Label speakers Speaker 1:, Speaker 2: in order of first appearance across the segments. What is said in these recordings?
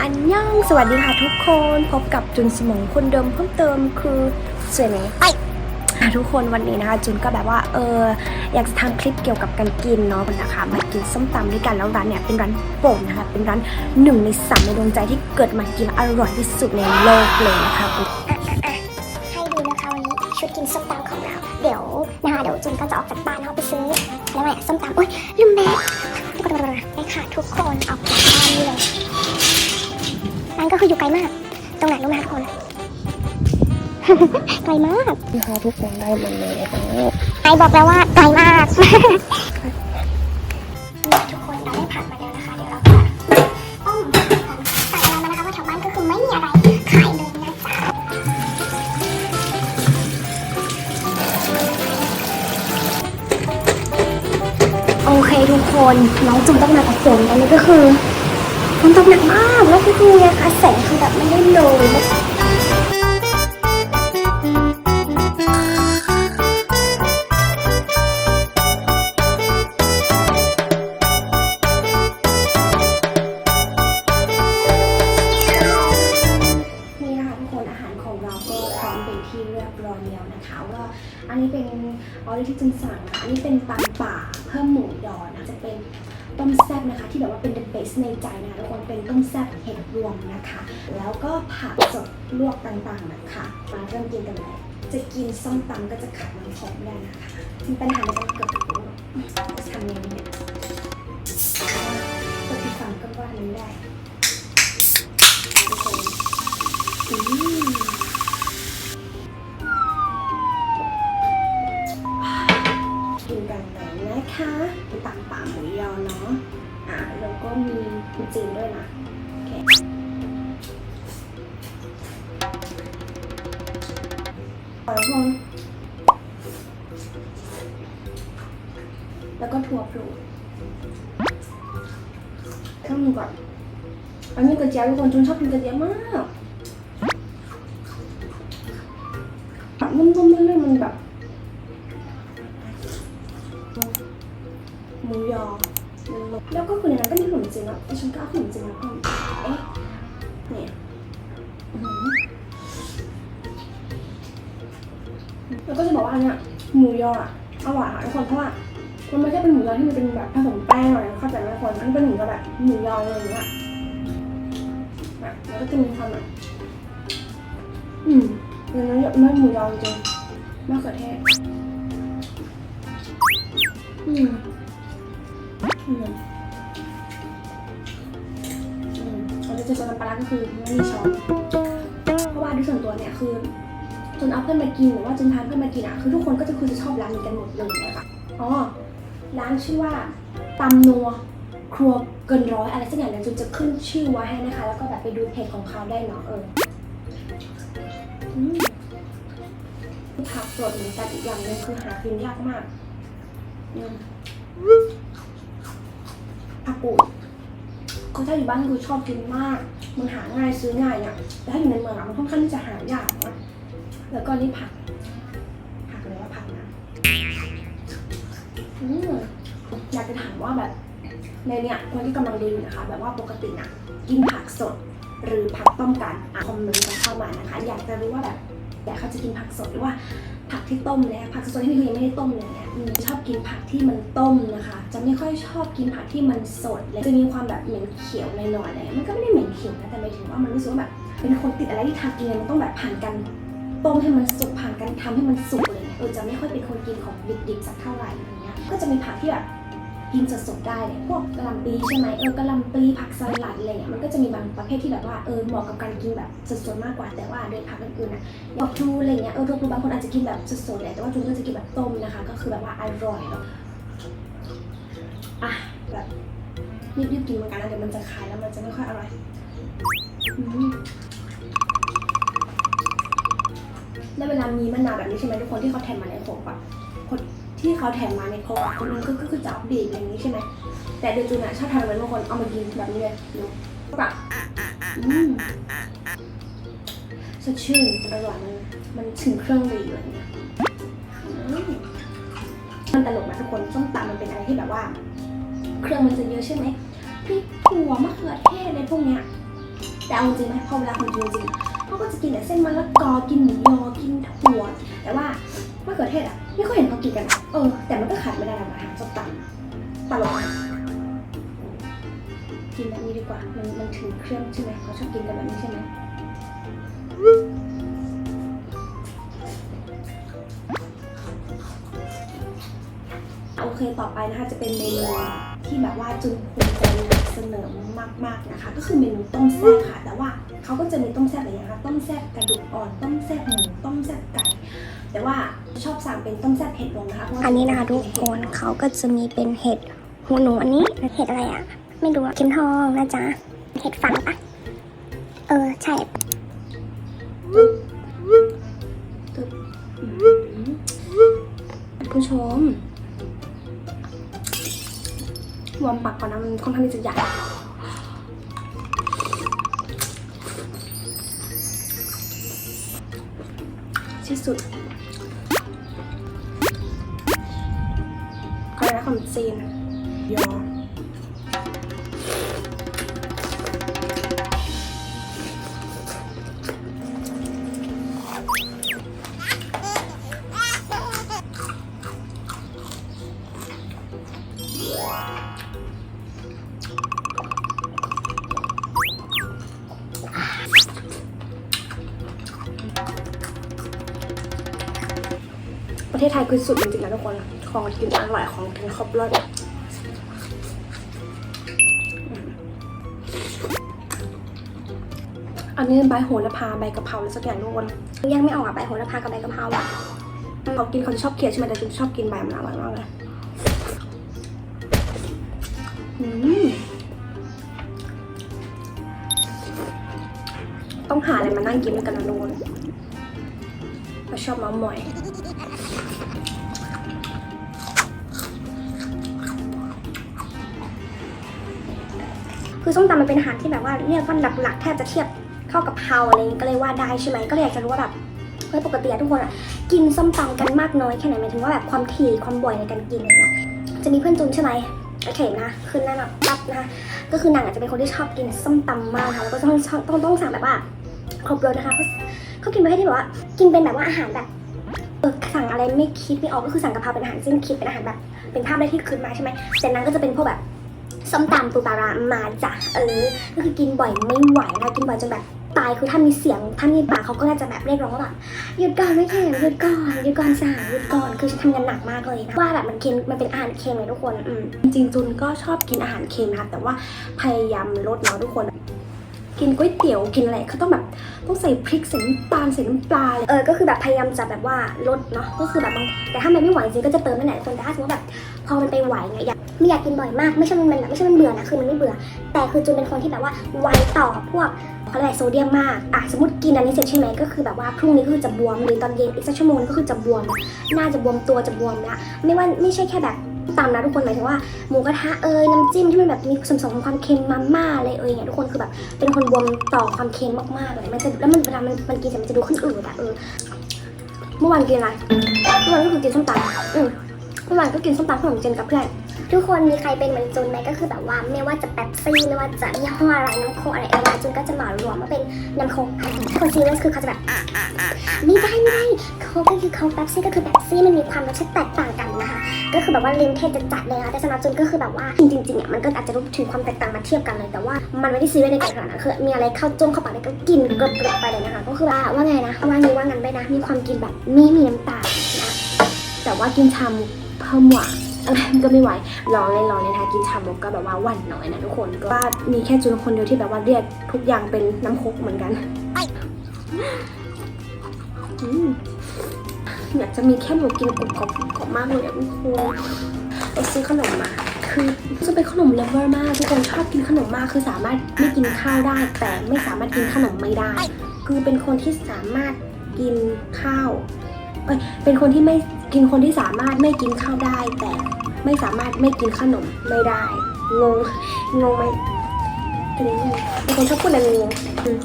Speaker 1: อันย่องสวัสดีค่ะทุกคนพบกับจุนสมองคนเดิมเพิ่มเติมคือสวยไหมไปทุกคนวันนี้นะคะจุนก็แบบว่าเอออยากจะทำคลิปเกี่ยวกับการกินเนาะนะคะมากินส้มตำด้วยกันแล้วร้านเนี่ยเป็นร้านโปรดนะคะเป็นร้านหนึ่งในสามในดวงใจที่เกิดมากินอร่อยที่สุดในโลกเลยนะคะ
Speaker 2: อะอะให้ดูนะคะวันนี้ชุดกินส้มตำของเราเดี๋ยวนะคะเดี๋ยวจุนก็จะออกจากบ้านเขาไปซื้อแล้วไงส้มตำอุ้ยลืมแบกไปค่ะทุกคนออกจากบ้านเลย นั่นก็คืออยู่ไกลมาก ตรงไหนรู้ไหมคะทุกคน ไกลมาก
Speaker 1: นะคะทุกคนได้มาเลย
Speaker 2: ไอบอกแล้วว่าไกลมากทุกคนเราได้ผักมาแล้วนะคะ เดี๋ยวเราจะต้มกันสั่งอะไรมานะคะว่าแถวบ้านก็คือไม่มีอะไรขายเลยนะจ๊ะ
Speaker 1: โอเคทุกคนน้องจุนต้องมากับฝนตอนนี้ก็คือ มันตกหนักมากแล้วก็คือนะคะแสงคือแบบไม่ได้เลยนะคะนี่นะคะทุกคนอาหารของเราก็พร้อมไปที่เรียบร้อยแล้วนะคะก็อันนี้เป็นออร์ที่จุนสั่งนะอันนี้เป็นตำป่าเพิ่มหมูยอนะจะเป็นต้มแซ่บนะคะ ที่แบบว่าเป็น the best ในใจนะคะทุกคนเป็นต้มแซ่บเห็ดรวมนะคะ แล้วก็ผักสดลวกต่างๆนะคะมาเริ่มกินกันเลยจะกินส้มตำก็จะขาดน้ำหอมได้นะคะมีปัญหาในการเกิดจะทำยังไงเนี่ยเปิดที่ฟังก็ว่านี้ไม่ได้ทุกคนอืมกินกันเลยนะคะตักป่าหมูยอเนาะอ่าแล้ว ก็มีกุจีนด้วยนะโอเคขอทุกคนแล้วก็ถั่วพลูเครื่องมือก่อนอันนี้กระเจี๊ยบทุกคนจนชอบกินกระเจี๊ยบมากแบบนุ่มๆเรื่อยๆมันแบบหมูยอ แล้วก็คือในนั้นก็มีขนมจีนอะดิฉันก็เอาขนมจีนมาเพิ่มเอ๊ะเนี่ยอื้อหือแล้วก็จะบอกว่าอันเนี้ยหมูยออะอร่อยค่ะทุกคนเพราะว่ามันไม่ใช่เป็นหมูยอที่มันเป็นแบบผสมแป้งอะไรเข้าใจไหมทุกคนมันเป็นหมูยอแบบหมูยออะไรอย่างเงี้ยแบบแล้วก็จะมีความแบบอืมเนื้อเยอะมากหมูยอจริงมะเขือเทศอืมอืม จะจอส่วน้ำปลาร้าก็คือไม่มีช้อนเพราะว่าด้วยส่วนตัวเนี่ยคือจนเอาเพื่อนมากินหรือว่าจนพาเพื่อนมากินอะคือทุกคนก็จะคือจะชอบร้านนี้กันหมดเลยนะคะอ๋อร้านชื่อว่าตำนัวครัวเกินร้อยอะไรสักอย่างเดี๋ยวจุนจะขึ้นชื่อไว้ให้นะคะ แล้วก็แบบไปดูเพจของเขาได้เนาะเออผักสดเหมือนกันอีกอย่างหนึงคือหากินยากมากผักกูด ก็ถ้าอยู่บ้านคือชอบกินมาก มันหาง่ายซื้อง่ายเนี่ยแต่ถ้าอยู่ในเมืองอะมันค่อนข้างที่จะหายากนะแล้วก็นี่ผัก ผักเลยว่าผักนะอืมอยากจะถามว่าแบบในเนี่ยคนที่กำลังดูอยู่นะคะ แบบว่าปกติน่ะกินผักสดหรือผักต้มกันคอมเมนต์กันเข้ามานะคะ อยากจะรู้ว่าแบบแต่เขาจะกินผักสดหรือว่า ผักที่ต้มแล้วผักสดที่คือยังไม่ได้ต้มเลยเนี่ยชอบกินผักที่มันต้มนะคะ จะไม่ค่อยชอบกินผักที่มันสดเลยจะมีความแบบเหม็นเขียวหน่อยๆเลยมันก็ไม่ได้เหม็นเขียวนะแต่หมายถึงว่ามันรู้สึกว่าแบบเป็นคนติดอะไรที่ทานกินมันต้องแบบผ่านการต้มให้มันสุกผ่านการทำให้มันสุกเลยเออจะไม่ค่อยเป็นคนกินของดิบๆสักเท่าไหร่อย่างเงี้ยก็จะมีผักที่แบบ กินสดๆได้เนี่ยพวกกะหล่ำปีใช่ไหมเออกะหล่ำปีผักสลัดอะไรเนี่ยมันก็จะมีบางประเภทที่แบบว่าเออเหมาะกับการกินแบบสดๆมากกว่าแต่ว่าโดยผักอื่นๆนะยอกทูอะไรเงี้ยเออทูบางคนอาจจะกินแบบสดๆแหละแต่ว่าจูก็จะกินแบบต้มนะคะ ก็คือแบบว่าอร่อยแล้วอะแบบรีบๆกินเหมือนกันนะเดี๋ยวมันจะคายแล้วมันจะไม่ค่อยอร่อยแล้วเวลามีมะนาวแบบนี้ใช่ไหมทุกคนที่เขาแถมมาในโขกอะคน ที่เขาแถมมาในโคกอะคนนึงก็คือจะเอาบีบอย่างนี้ใช่ไหมแต่เดยวจูนอะชอบทำเหมือนบางคนเอามากินแบบนี้เลยดูแบบอืมสดชื่นอร่อยมันมันถึงเครื่องดีอะไรเงี้ยมันตลกนะทุกคนส้มตำมันเป็นอะไรที่แบบว่า เครื่องมันจะเยอะใช่ไหมพริกถั่วมะเขือเทศอะไรพวกเนี้ยแต่เอาจริงไหมพอเวลาคนกินจริงเขาก็จะกินแต่เส้นมะละกอกินหมูยอกินถั่วแต่ว่า มะเขือเทศอะไม่ค่อยเห็นเขากินกันนะเออ แต่มันก็ขาดไม่ได้นะอาหารส้มตำตลอดกินแบบนี้ดีกว่า มันมันถึงเครื่องใช่ไหมเขาชอบกินกันแบบนี้ใช่ไหมโอเคต่อไปนะคะจะเป็นเมนูที่แบบว่าจุนภูมิใจนำเสนอมากๆนะคะ ก็คือเมนูต้มแซ่บค่ะ แต่ว่าเขาก็จะมีต้มแซ่บอะไรอย่างเงี้ยคะต้มแซ่บกระดูกอ่อน ต้มแซ่บหมูต้มแซ่บไก่ แต่ว่าชอบสั่งเป็นต้มแซ่บเห็ดลงนะคะเพราว่า
Speaker 2: อันนี้นะคะทุกคนเขาก็จะมีเป็นเห็ดหูหนูอันนี้เห็ดอะไรอะไม่รู้อะเข็มทองนะจ๊ะเห็ดฝังปะเออใช่
Speaker 1: ผู้ชมวอร์มปากก่อนนะมันค่อนข้างที่จะใหญ่ที่สุด อนะคำจีนยอประเทศไทยคือสุดจริงๆนะทุกคน ของกินอร่อยของกินครบรสอันนี้ใบโหระพาใบกะเพราอะไรสักอย่างทุกคน
Speaker 2: ยังไม่ออกอะใบโหระพากับใบกะเพราอะ
Speaker 1: เขากินเขาจะชอบเคี้ยวใช่ไหมแต่ฉันชอบกินใบมันอร่อยมากเลยต้องหาอะไรมานั่งกินด้วยกันนะทุกคนเราชอบมาส์มอย
Speaker 2: คือส้มตำมันเป็นอาหารที่แบบว่าเรียกว่าหลักๆแทบจะเทียบเข้ากับเพราอะไรอย่างงี้ก็เลยว่าได้ใช่ไหมก็เลยอยากจะรู้ว่าแบบเฮ้ยปกติทุกคนอะกินส้มตำกันมากน้อยแค่ไหนหมายถึงว่าแบบความถี่ความบ่อยในการกินอะไรเงี้ยจะมีเพื่อนจูนใช่ไหมโอเคนะคืนนั้นแบบปั๊บนะคะก็คือนางอาจจะเป็นคนที่ชอบกินส้มตำมากค่ะแล้วก็ต้องต้องต้องสั่งแบบว่าครบรสนะคะเขาเขากินประเภทที่แบบว่า กินเป็นแบบว่าอาหารแบบเออสั่งอะไรไม่คิดไม่ออกก็คือสั่งกะเพราเป็นอาหารสิ้นคิดเป็นอาหารแบบ เป็นภาพแรกที่คืนมาใช่ไหมแต่นางก็จะเป็นพวกแบบ ส้มตำปูปลาร้ามาจ้ะเออ ก็คือกินบ่อยไม่ไหวนะกินบ่อยจนแบบตายคือถ้ามีเสียงถ้ามีปากเขาก็น่าจะแบบเรียกร้องว่าแบบหยุดก่อนไม่เค็มหยุดก่อนหยุดก่อนสาหยุดก่อนคือฉันทำงานหนักมากเลยนะว่าแบบมันเค็มมันเป็นอาหารเค็มเลยทุกคนอืม
Speaker 1: จริงจุนก็ชอบกินอาหารเค็มนะคะแต่ว่าพยายามลดเนาะทุกคนกินก๋วยเตี๋ยวกินอะไรก็ต้องแบบต้องใส่พริกใส่น้ำตาลใส่น้ำปลาเลย
Speaker 2: เออก็คือแบบพยายามจะแบบว่าลดเนาะก็คือแบบแต่ถ้ามันไม่ไหวจริงก็จะเติมนั่นแหละคนแต่ถ้าสมมติว่าแบบพอมันไปไหวไงอยาก ไม่อยากกินบ่อยมากไม่ใช่มันมันไม่ใช่มันเบื่อนะคือมันไม่เบื่อ แต่คือจูนเป็นคนที่แบบว่าไวต่อพวกเขาเรียกอะไรโซเดียมมากอะสมมติกินอันนี้เสร็จใช่ไหมก็คือแบบว่าพรุ่งนี้ก็คือจะบวมหรือตอนเย็นอีกสักชั่วโมงก็คือจะบวมหน้าจะบวมตัวจะบวมละไม่ว่าไม่ใช่แค่แบบตามนะทุกคนหมายถึงว่าหมูกระทะเอยน้ำจิ้มที่มันแบบมีส่วนผสมของความเค็มมาม่าอะไรเอยเนี่ยทุกคนคือแบบเป็นคนบวมต่อความเค็มมากๆเลยมันจะแล้วมันเวลามันมันกินเสร็จมันจะดูขึ้นอืดอะเออ
Speaker 1: เมื่อวานกินอะไรเมื่อวานก็คือกินส้มตำอืมเมื่อวานก็กินส้มตำขนมเจนกับเพื่อน
Speaker 2: ทุกคนมีใครเป็นเหมือนจุนไหมก็คือแบบว่าไม่ว่าจะแป๊บซี่ไม่ว่าจะยี่ห้ออะไรน้ำโคกอะไรเออจุนก็จะเหมารวมว่าเป็นน้ำโคกคนซีเรียสคือเขาจะแบบไม่ได้ไม่ได้โคกก็คือโคกแป๊บซี่ก็คือแป๊บซี่มันมีความรสชาติแตกต่างกันนะคะก็คือแบบว่าลิ้นเทศจะจัดเลยนะแต่สำหรับจุนก็คือแบบว่าจริงๆๆอะมันก็อาจจะรู้ถึงความแตกต่างมาเทียบกันเลยแต่ว่ามันไม่ได้ซีเรียสในการขนาดนั้นคือมีอะไรเข้าจ้วงเข้าปากเลยก็กินกรบๆไปเลยนะคะก็คือว่าว่าไงนะว่างี้ว่างั้นไปนะมีความกินแบบไม่มีน้ำตาลนะ
Speaker 1: แต่ว่ากินชามุกเพิ่มหวานอะไร ก็ไม่ไหวรอเลยรอเลยนะคะกินชามกก็แบบว่าหวานน้อยนะทุกคนก็ว่ามีแค่จุนคนเดียวที่แบบว่าเรียกทุกอย่างเป็นน้ำคกเหมือนกันอยากจะมีแค่หมูกินกรุบกรอบกรอบมากเลยอะทุกคนไปซื้อขนมมาคือจะเป็นขนมเลเวอร์มากทุกคนชอบกินขนมมากคือสามารถไม่กินข้าวได้ แต่ไม่สามารถกินขนมไม่ได้ คือเป็นคนที่สามารถกินข้าวเอ้ยเป็นคนที่ไม่กินคนที่สามารถไม่กินข้าวได้แต่ ไม่สามารถไม่กินขนมไม่ได้ งง งงไหมอันนี้งงเป็นคนชอบพูดอะไรงงๆอืม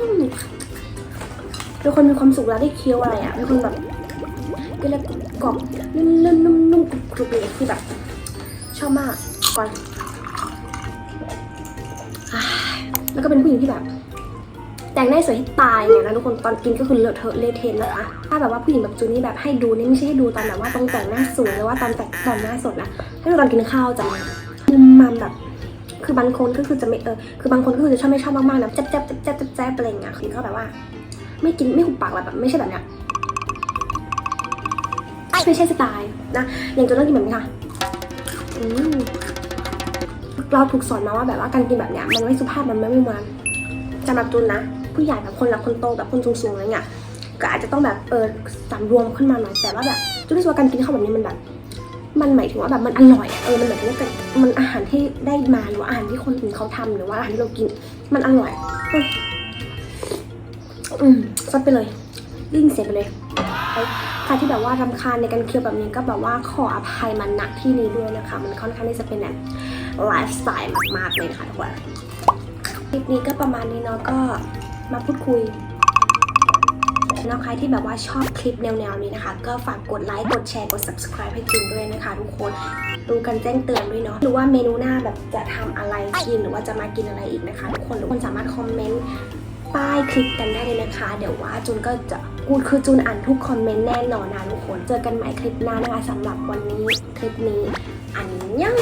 Speaker 1: อืมเป็นคนมีความสุขแล้วได้เคี้ยวอะไรอะเป็นคนแบบกินแล้วกรอบนุ่มๆนุ่มๆกรุบกรุบเลยคือแบบ ชอบมากก่อนแล้วก็เป็นผู้หญิงที่แบบ แต่งหน้าสวยให้ตายเนี่ยนะทุกคนตอนกินก็คือเลอะเทอะเละเทะนะคะถ้าแบบว่าผู้หญิงแบบจูนี่แบบให้ดูนี่ไม่ใช่ให้ดูตอนแบบว่าต้องแต่งหน้าสวยหรือว่าตอนแต่งตอนหน้าสดนะให้ดูตอนกินข้าวจ้ะมุมมันแบบคือบางคนก็คือจะไม่เออคือบางคนก็คือจะชอบไม่ชอบมากๆนะแจ๊บแจ๊บแจ๊บแจ๊บแจ๊บแจ๊บอะไรอย่างเงี้ยคือก็แบบว่า ไม่กินไม่หุบปากแบบไม่ใช่แบบเนี้ยไม่ใช่สไตล์นะอย่างจูนต้องกินแบบนี้ค่ะอืมเราถูกสอนมาว่าแบบว่าการกินแบบเนี้ยมันไม่สุภาพมันไม่ไม่มันสำหรับจูนนะ ผู้ใหญ่แบบคนรักคนโตแบบคนสูงๆอะไรเงี้ยก็อาจจะต้องแบบเออสำรวมขึ้นมาหน่อยแต่ว่าแบบจูนรู้สึกว่าการกินข้าวแบบนี้มันแบบ มันหมายถึงว่าแบบมันอร่อยเออมันหมายถึงว่ามันอาหารที่ได้มาหรือว่าอาหารที่คนอื่นเขาทำหรือว่าอาหารที่เรากินมันอร่อยอืมอืมซดไปเลยยิ่งเสียไปเลยใครที่แบบว่ารำคาญในการเคี้ยวแบบนี้ก็แบบว่าขออภัยมันณที่นี้ด้วยนะคะ มันค่อนข้างที่จะเป็นแบบไลฟ์สไตล์มากๆเลยค่ะทุกคนคลิปนี้ก็ประมาณนี้เนาะก็ มาพูดคุยแล้วใครที่แบบว่าชอบคลิปแนวๆนี้นะคะ ก็ฝากกดไลค์ กดแชร์ กด subscribe ให้จุนด้วยนะคะทุกคนดูกันแจ้งเตือนด้วยเนาะหรือว่าเมนูหน้าแบบจะทำอะไรกินหรือว่าจะมากินอะไรอีกนะคะทุกคนทุกคนสามารถคอมเมนต์ใต้คลิปกันได้เลยนะคะ เดี๋ยวว่าจุนก็จะกูคือจุนอ่านทุกคอมเมนต์แน่นอนนะทุกคน เจอกันใหม่คลิปหน้านะคะสำหรับวันนี้คลิปนี้อันยัง